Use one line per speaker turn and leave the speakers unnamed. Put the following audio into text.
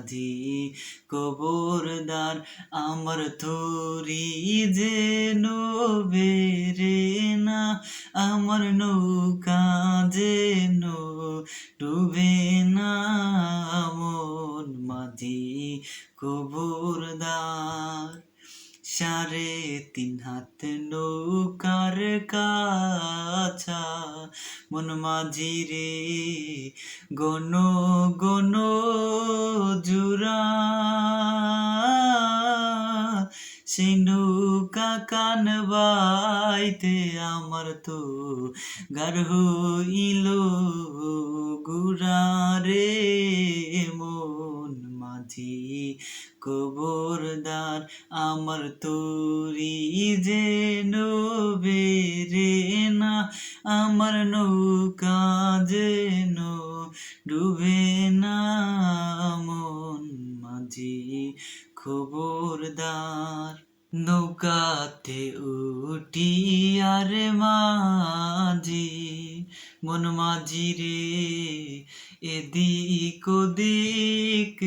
মাঝি কবরদার আমার থরি যে বেরে না, আমার নৌকা যে ডুবে না। মন মাঝি কবরদার সাড়ে তিন হাত নৌকার কাছা। মন মাঝি রে গন গন সেই কান বাইতে আমার তো গার ইলো গুড়া রে মন মাঝি। কবরদার আমার তোরি যে বেরে না, আমার নৌকা যেন ডুবে না। খবরদার। নৌকাতে উঠি আর মাঝি মন মাঝি রে এদিক ওদিক